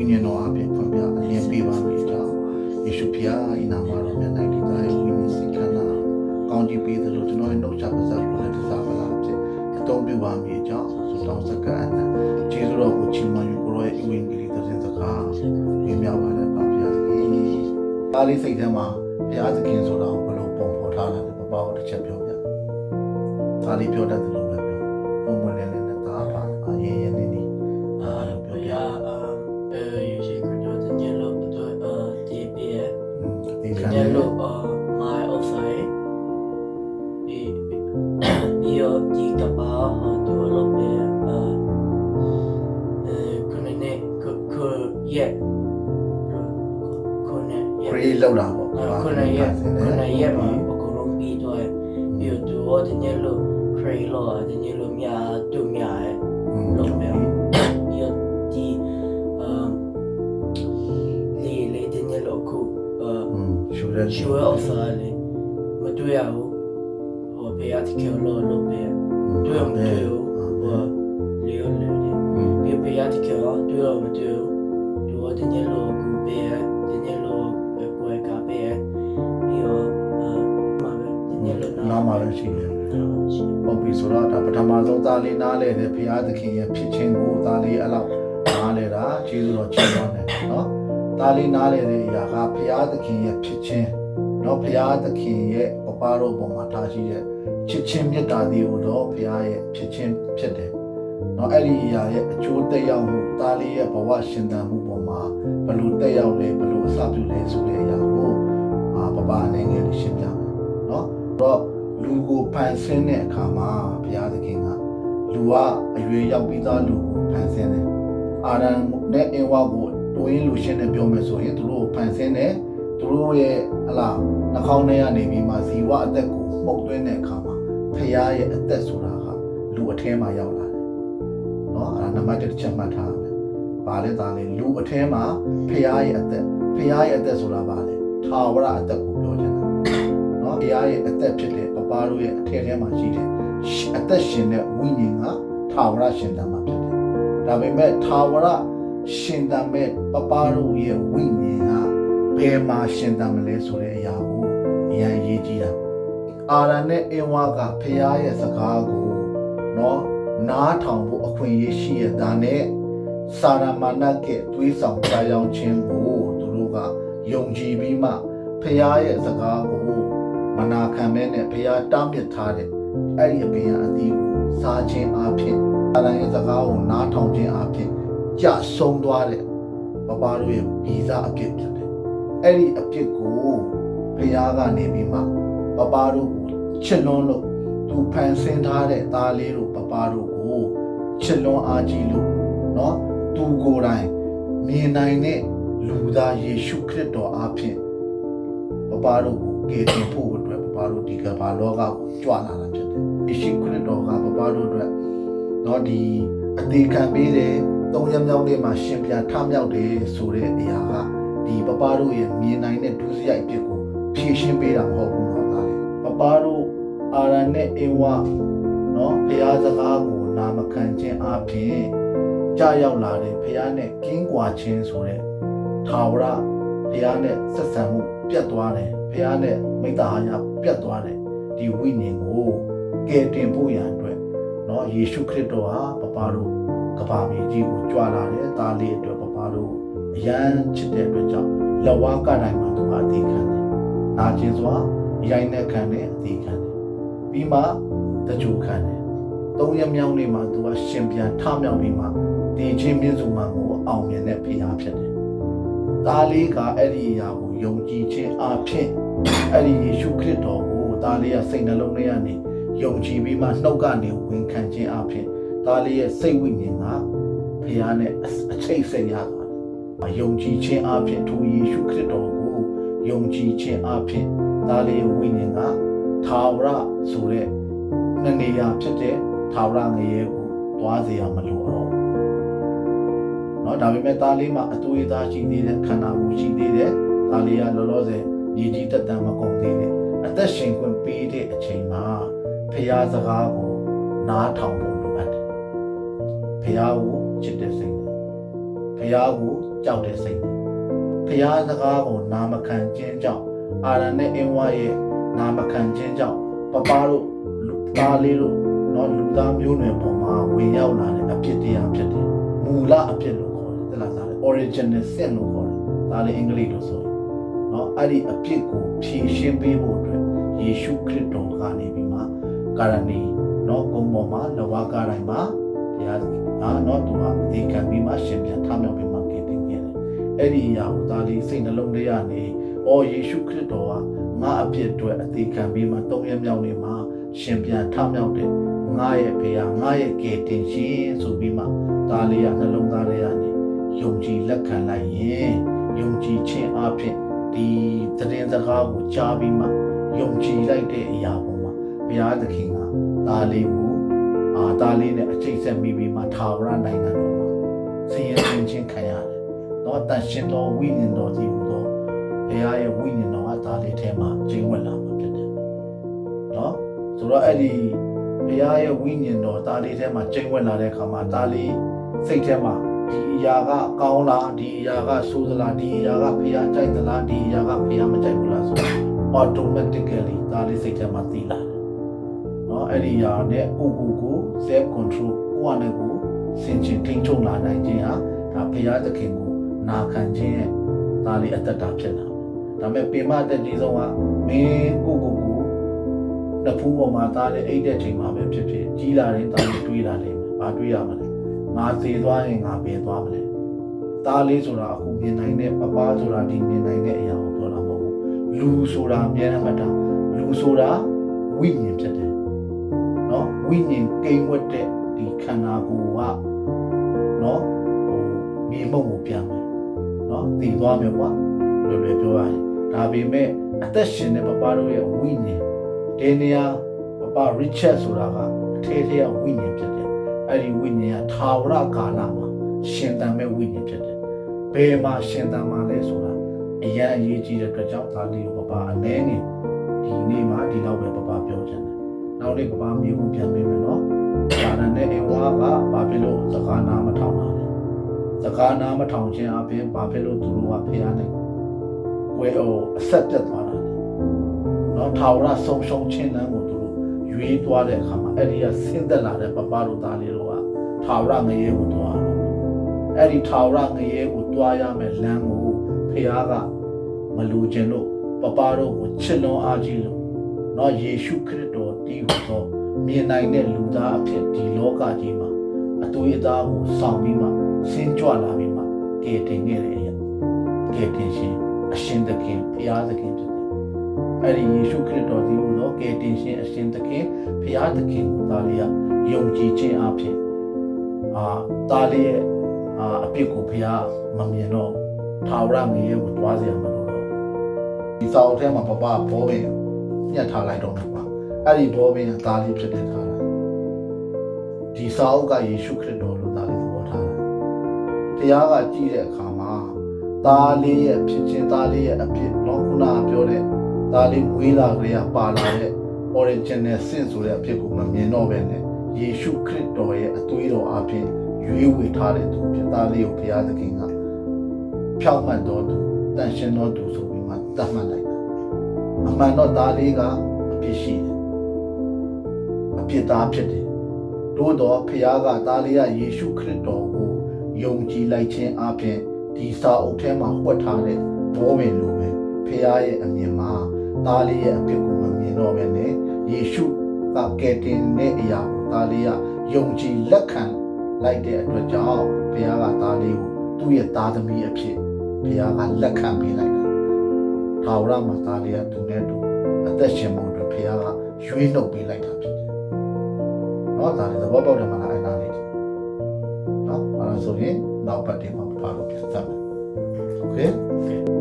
ဝိညာဉ်တော်အပြင်ဖွင့်ပြအလင်းပေးပါမယ်ကြောင့်ယေရှုဖျားဤနာမတော်မြတ်၌ဒီသားရဲ့ဝိညာဉ်စိတ်ခန္ဓာကောင်းကြီးပေးသလိုကျွန်တော်ရဲ့နှုတ်ဆက်ပါးစပ်ကိုလည်းတစားပါလားဖြစ်အသုံးပြုပါမယ်ကြောင့်ဆုတောင်းစကားအနံကျေးဇူးတော်ကိုချီးမွမ်းယူကိုရောရဲ့ဝိညာဉ်ကြီးတဲ့စကားပြမြောက်ပါလေပါဖျားသခင်ဒါလေးစိတ်ထဲမှာဖျားသခင်ဆိုတာကိုဘယ်လိုပုံဖော်ထားတာလဲမပေါ့တစ်ချက်ပြောပြဒါလေးပြောတတ်တယ်လို့ပဲပြောပုံမှန်လည်း niet, kunnen, ja, kunnen, ja. ခရီးလောက်တာပေါ့ kunnen, ja, kunnen, ja, maar we kunnen niet, door, je doet het niet loopt, krijg je, het niet loopt, ja, doe, ja, hè. လုပ်မယ်ပြီးတော့ဒီအမ်လေလေတင်ရလို့ခုအอืมရှူရဲရှိဝဲအဖာလေမတွေ့ရဘူးဟိုဘေးအတိကျော်လို့လုပ် ပဲတွေ့မတွေ့ဘူးဟိုလေလေပြီးဘေးအတိကျော်တွေ့ရမတွေ့ဘူးသူကတင်ရလို့ခုဘေးတင်ရလို့ကိုယ်ကဘေးပြီးတော့အမပဲတင်ရလို့နားမှာလည်းရှိတယ်ရှိပုတ်ပြီဆိုတော့ဒါပထမဆုံးသားလေးနားလဲတယ်ဘုရားသခင်ရဲ့ဖြစ်ခြင်းကိုသားလေးအဲ့လောက်နားလဲတာကျေးဇူးတော်ချီးမွမ်းတယ်နော်သားလေးနားလဲတဲ့အရာကဘုရားသခင်ရဲ့ဖြစ်ခြင်းနော်ဘုရားသခင်ရဲ့ ပပတော်ပေါ်မှာထားရှိတဲ့ချစ်ချင်းမေတ္တာသည်ကိုတော့ဘုရားရဲ့ဖြစ်ခြင်းဖြစ်တယ်နော်အဲ့ဒီအရာရဲ့အကျိုးသက်ရောက်မှုသားလေးရဲ့ဘဝရှင်သန်မှုပေါ်မှာဘယ်လိုတက်ရောက်လဲဘယ်လိုအစပြုလဲဆိုတဲ့အရာကိုအာပပအနေငယ်လေးရှင်းပြမယ်နော်တော့လူကိုဖန်ဆင်းတဲ့အခါမှာဘုရားသခင်ကလူကအရွယ်ရောက်ပြီးသားလူကိုဖန်ဆင်းတယ်။အာရန်နဲ့အင်ဝါကိုတွင်းလူရှင်းနဲ့ပြောမယ်ဆိုရင်သူတို့ကိုဖန်ဆင်းတယ်။ သူတို့ရဲ့ဟလာနှာခေါင်းထဲကနေပြီးမှဇီဝအသက်ကိုမှုတ်သွင်းတဲ့အခါမှာဖခင်ရဲ့အသက်ဆိုတာကလူအထဲမှာရောက်လာတယ်။နော်အဲ့ဒါနံပါတ်1တစ်ချက်မှတ်ထားရမယ်။ဘာလဲသားလဲလူအထဲမှာဖခင်ရဲ့အသက်ဖခင်ရဲ့အသက်ဆိုတာဘာလဲ။ထာဝရအသက်ကိုပြောချင်တာ။နော်တရားရဲ့အသက်ဖြစ်တဲ့ပပတို့ရဲ့အထက်ထဲမှာရှိတယ်အသက်ရှင်တဲ့ဝိညာဉ်ကထာဝရရှင်တန်မှာဖြစ်တယ်ဒါပေမဲ့ထာဝရရှင်တန်မဲ့ပပတို့ရဲ့ဝိညာဉ်က ဘယ်မှာရှင်တန်မလဲဆိုတဲ့အရာကိုအရင်ရေးကြည့်တာအာရန်နဲ့အင်ဝါကဖះရဲ့စကားကိုနော်နားထောင်ဖို့အခွင့်အရေးရှိရတာနဲ့စာရမဏတ်ကတွေးဆောင်ကြားရောက်ခြင်းကိုသူတို့ကယုံကြည်ပြီးမှဖះရဲ့စကားကိုမနာခံမဲနဲ့ဖះတားမြစ်ထားတဲ့အဲ့ဒီအပင်အသီးကိုစားခြင်းအပြင်အတိုင်းရဲ့စကားကိုနားထောင်ခြင်းအပြင်ကြဆုံးသွားတဲ့ပပတို့ရဲ့ဗီဇအပြစ်ဖြစ်တယ် အဲ့ဒီအပြစ်ကိုဖះကနေပြီးမှပပတို့ကိုချစ်လွန်းလို့သူဖန်ဆင်းထားတဲ့သားလေးတို့ပပတို့ကိုချစ်လွန်းအားကြီးလို့เนาะသူကိုယ်တိုင်မြင်နိုင်တဲ့လူသားယေရှုခရစ်တော်အားဖြင့် ပပတို့ကိုကယ်တင်ဖို့အတွက်ပပတို့ဒီကမ္ဘာလောကကိုကြွလာတာဖြစ်တယ်။ယေရှုခရစ်တော်ကပပတို့အတွက်တော့ဒီအသေးခံပေးတယ်သုံးရမြောက်နေ့မှာရှင်ပြန်ထမြောက်တယ်ဆိုတဲ့အရာက ဒီပပတို့ရဲ့မြင်နိုင်တဲ့ဒုစရိုက်အဖြစ်ကိုဖြည့်ရှင်းပေးတာမဟုတ်ဘူးတော့ဒါလေပပတို့အာရန်နဲ့အင်ဝနော်ဘုရားစကားကိုနာမခံခြင်းအပြင်ကြာရောက်လာတဲ့ဘုရားနဲ့ကင်းကွာခြင်းဆိုတဲ့ထာဝရ ဖះနဲ့ဆက်ဆံမှုပြတ်သွားတယ်ဖះနဲ့မိတ္တဟာယပြတ်သွားတယ်ဒီဝိညာဉ်ကိုကယ်တင်ဖို့ရန်အတွက်เนาะယေရှုခရစ်တော်ဟာပပတို့ကဘာမြေကြီးကိုကြွလာတယ်ဒါလေးအတွက်ပပတို့ အရန်ချစ်တဲ့အတွက်ကြောင့်လဝါကတိုင်းမှာသူကအသေးခံတယ်နာကျင်စွာရိုင်းနဲ့ခံတယ်အသေးခံတယ်ပြီးမှတကြိုခံတယ်သုံးရမြောင်းနေ့မှာသူကရှင်ပြန်ထမြောက်ပြီးမှဒီချင်းမြင့်စုမှန်ကိုအောင်မြင်တဲ့ဖះဖြစ်တယ်သားလေးကအဲ့ဒီအရာကိုယုံကြည်ခြင်းအဖြစ်အဲ့ဒီယေရှုခရစ်တော်ကိုသားလေးရဲ့စိတ်နှလုံးထဲကနေယုံကြည်ပြီးမှနှုတ်ကနေဝန်ခံခြင်းအဖြစ်သားလေးရဲ့စိတ်ဝိညာဉ်ကဖခင်နဲ့အချိတ်ဆက်ရတာ ယုံကြည်ခြင်းအဖြစ်ထိုယေရှုခရစ်တော်ကိုယုံကြည်ခြင်းအဖြစ်သားလေးရဲ့ဝိညာဉ်ကသာဝရဆိုတဲ့နှစ်နေရာဖြစ်တဲ့သာဝရငရေကိုသွားစေရမလို့တော့ เนาะဒါပေမဲ့သားလေးမှာအသွေးသားရှိသေးတယ်ခန္ဓာကိုယ်ရှိသေးတယ်သားလေးကလောလောဆယ်ညီကြီးတက်တန်မကုန်သေးတယ်အသက်ရှင်ခွင့်ပေးတဲ့အချိန်မှာဖះစကားကိုနားထောင်ဖို့လိုအပ်တယ်ဖះကိုချစ်တဲ့စိတ် နဲ့ဖះကိုကြောက်တဲ့စိတ်ဖျားစကားကိုနာမခံခြင်းကြောင့်အာရန်နဲ့အင်းဝါရဲ့နာမခံခြင်းကြောင့်ပပတို့လူသားလေးတို့နော်လူသားမျိုးနွယ်ပေါ်မှာဝင်ရောက်လာတဲ့အဖြစ်တရားဖြစ်တယ်မူလအဖြစ်လို့ခေါ်တယ်တလားစားတယ် original sin လို့ခေါ်တယ်ဒါလည်းအင်္ဂလိပ်လိုဆိုရင်နော်အဲ့ဒီအဖြစ်ကိုဖြေရှင်းပေးဖို့အတွက်ယေရှုခရစ်တော်ကနေပြီးမှကာရဏီနော်ဂုံပေါ်မှာလဝါကာတိုင်းမှာဘုရား အာနော်သူကအသေးခံပြီးမှရှင်ပြန်ထမြောက်ပြီးမှကယ်တင်ခဲ့တယ်အဲ့ဒီအရာကိုဒါလေးစိတ်နှလုံးထဲကနေအော်ယေရှုခရစ်တော်ကငါအဖြစ်အတွက်အသေးခံပြီးမှသုံးရမြောက်နေမှာရှင်ပြန်ထမြောက်တဲ့ငါရဲ့ဘုရားငါရဲ့ကယ်တင်ရှင်ဆိုပြီးမှဒါလေးကနှလုံးသားထဲကနေယုံကြည်လက်ခံလိုက်ရင်ယုံကြည်ခြင်းအဖြစ်ဒီသတင်းစကားကိုကြားပြီးမှယုံကြည်လိုက်တဲ့အရာပေါ်မှာဘုရားသခင်ကဒါလေးကို အာဒါလေးနဲ့အချိတ်ဆက်မိပြီးမှထာဝရနိုင်ငံတော်မှာဆင်းရဲခြင်းချင်းခံရတယ်။တော့တန်ရှင်တော်ဝိညာဉ်တော်ကြီးဟူသောဘုရားရဲ့ဝိညာဉ်တော်ကဒါလေးထဲမှာကျင်းဝင်လာမှာဖြစ်တယ်။နော်ဆိုတော့အဲ့ဒီဘုရားရဲ့ဝိညာဉ်တော်ဒါလေးထဲမှာကျင်းဝင်လာတဲ့အခါမှာဒါလေးစိတ်ထဲမှာဒီအရာကကောင်းလားဒီအရာကဆိုးသလားဒီအရာကဘုရားကြိုက်သလားဒီအရာကဘုရားမကြိုက်ဘူးလားဆိုတော့ automatically ဒါလေးစိတ်ထဲမှာသိလာတယ်။နော် အဲ့ဒီအရာနဲ့ကိုကိုကို self control ကိုယ့်အနေကိုစင်ချင်ထိန်းချုပ်လာနိုင်ခြင်းဟာဒါဘုရားသခင်ကိုနာခံခြင်းရဲ့ဒါလေးအတ္တတာဖြစ်လာတယ်။ဒါပေမဲ့ပေမတက်ကြီးဆုံးကမင်းကိုကိုကိုနှစ်ဖူးပေါ်မှာသားလေးအိတ်တဲ့ချိန်မှာပဲဖြစ်ဖြစ်ကြီးလာတဲ့သားလေးတွေးလာတယ်။ဘာတွေးရမလဲ။ငါသေးသွားရင်ငါပဲသွားမလဲ။သားလေးဆိုတာအခုမြင်နိုင်တဲ့ပပဆိုတာဒီမြင်နိုင်တဲ့အရာကိုပြောတာမဟုတ်ဘူး။လူဆိုတာအများနဲ့မှတ်တာလူဆိုတာဝိညာဉ်ဖြစ်တယ်။နော် ဝိညာဉ်ကိန်းဝတ်တဲ့ဒီခန္ဓာကိုယ်ကနော်ဟိုမြေမုံကိုပြန်မယ်။နော်တည်သွားမယ်ကွာလွယ်လွယ်ပြောရရင်ဒါပေမဲ့အသက်ရှင်တဲ့ပပတို့ရဲ့ဝိညာဉ်ဒီနေရာပပ Richard ဆိုတာကအထေထဲကဝိညာဉ်ဖြစ်တယ်။အဲ့ဒီဝိညာဉ်ကထာဝရကာလမှာရှင်သန်မဲ့ဝိညာဉ်ဖြစ်တယ်။ဘယ်မှာရှင်သန်မှာလဲဆိုတာအရင်အရေးကြီးတဲ့အတွက်ကြောင့်ဒါလေးကိုပပအနေငယ်ဒီနေ့မှဒီလောက်ပဲပပပြောချင်တယ်။ နောက်နေ့ပပမြေကိုပြန်ပေးမယ်နော်။ဒါနဲ့အဝါကဘာဖြစ်လို့စကားနာမထောင်တာလဲ။စကားနာမထောင်ခြင်းအပြင်ဘာဖြစ်လို့သူတို့ကဖျားနိုင်ဝဲအိုအဆက်ပြတ်သွားတာလဲ။နော်ထာဝရဆုံးရှုံးခြင်းလမ်းကိုသူတို့ရွေးသွားတဲ့အခါမှာအဲ့ဒီကဆင်းသက်လာတဲ့ပပတို့သားလေးတို့ကထာဝရငရေကိုသွားတော့အဲ့ဒီထာဝရငရေကိုတွားရမယ်လမ်းကိုဖျားကမလူခြင်းလို့ပပတို့ကိုချစ်လွန်အားကြီးလို့ နော်ယေရှုခရစ်တော်တည်ဟူသောမြင်နိုင်တဲ့လူသားအဖြစ်ဒီလောကကြီးမှာအသွေးအသားကိုဆောင်ပြီးမှဆင်းကြွလာပြီးမှကယ်တင်ခဲ့တဲ့အရာကယ်တင်ရှင်အရှင်သခင်ဖျားသခင်ဖြစ်တယ်အဲ့ဒီယေရှုခရစ်တော်တည်ဟူသောကယ်တင်ရှင်အရှင်သခင်ဖျားသခင်ကိုသားလေးကယုံကြည်ခြင်းအဖြစ်အာသားလေးရဲ့အာအပြစ်ကိုဖျားမမြင်တော့ထာဝရငရေကိုတွားစရာမလိုတော့ဒီစာအုပ်ထဲမှာပပဘောပင် ညှက်ထားလိုက်တော့မှာပါအဲ့ဒီဘောပင်ကသားလေးဖြစ်တဲ့ထားတာဒီစာအုပ်ကယေရှုခရစ်တော်လို့သားလေးသဘောထားတာတရားကကြည့်တဲ့အခါမှာသားလေးရဲ့ဖြစ်ခြင်းသားလေးရဲ့အဖြစ်တော့ခုနကပြောတဲ့သားလေးမွေးလာကြရပါလာတဲ့ original sin ဆိုတဲ့အဖြစ်ကိုမမြင်တော့ပဲနဲ့ယေရှုခရစ်တော်ရဲ့အသွေးတော်အဖြစ်ရွေးဝေထားတဲ့သူဖြစ်သားလေးကိုဘုရားသခင်ကဖြောက်မှတ်တော်သူတန်ရှင်တော်သူဆိုပြီးမှတတ်မှတ်လိုက်တာ အမှန်တော့သားလေးကအဖြစ်ရှိတယ်အဖြစ်သားဖြစ်တယ်တိုးတော့ဘုရားကသားလေးကယေရှုခရစ်တော်ကိုယုံကြည်လိုက်ခြင်းအပြင်ဒီစာအုပ်ထဲမှာဖွက်ထားတဲ့ဘောဝင်လိုပဲဘုရားရဲ့အမြင်မှာသားလေးရဲ့အဖြစ်ကိုမမြင်တော့ဘဲနဲ့ယေရှုကကယ်တင်တဲ့အရာကိုသားလေးကယုံကြည်လက်ခံလိုက်တဲ့အတွက်ကြောင့်ဘုရားကသားလေးကိုသူ့ရဲ့သားသမီးအဖြစ်ဘုရားကလက်ခံပေးလိုက်တာ ထာဝရမှာသားလေးကသူနဲ့တူအသက်ရှင်ဖို့အတွက်ဘုရားကရွေးနှုတ်ပေးလိုက်တာဖြစ်တယ်။နော်ဒါလည်းသဘောပေါက်တယ်မလားအဲ့ဒါလေး။နော်အဲ့ဒါဆိုရင်နောက်ပတ်တင်မှာပါလို့ပြန်သတ်မယ်။ Okay